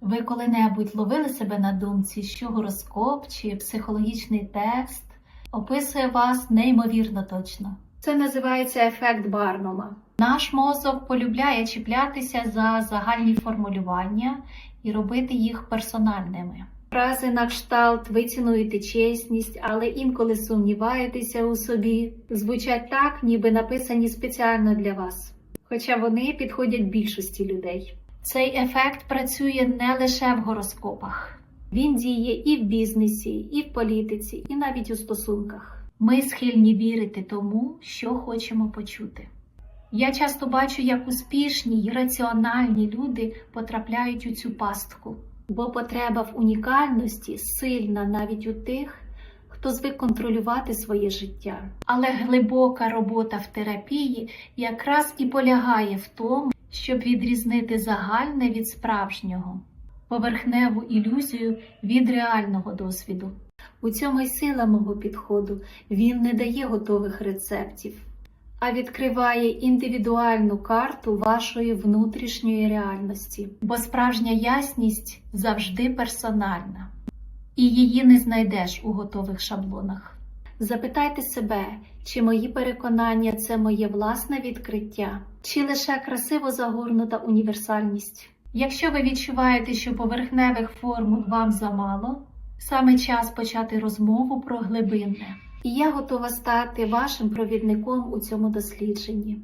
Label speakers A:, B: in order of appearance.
A: Ви коли-небудь ловили себе на думці, що гороскоп чи психологічний текст описує вас неймовірно точно.
B: Це називається ефект Барнума.
A: Наш мозок полюбляє чіплятися за загальні формулювання і робити їх персональними.
B: Фрази на кшталт ви цінуєте чесність, але інколи сумніваєтеся у собі, звучать так, ніби написані спеціально для вас. Хоча вони підходять більшості людей.
A: Цей ефект працює не лише в гороскопах.
B: Він діє і в бізнесі, і в політиці, і навіть у стосунках.
A: Ми схильні вірити тому, що хочемо почути. Я часто бачу, як успішні й раціональні люди потрапляють у цю пастку.
B: Бо потреба в унікальності сильна навіть у тих, хто звик контролювати своє життя.
A: Але глибока робота в терапії якраз і полягає в тому, щоб відрізнити загальне від справжнього, поверхневу ілюзію від реального досвіду.
B: У цьому й сила мого підходу. Він не дає готових рецептів, а відкриває індивідуальну карту вашої внутрішньої реальності.
A: Бо справжня ясність завжди персональна, і її не знайдеш у готових шаблонах.
B: Запитайте себе, чи мої переконання це моє власне відкриття, чи лише красиво загорнута універсальність.
A: Якщо ви відчуваєте, що поверхневих форм вам замало, саме час почати розмову про глибинне.
B: І я готова стати вашим провідником у цьому дослідженні.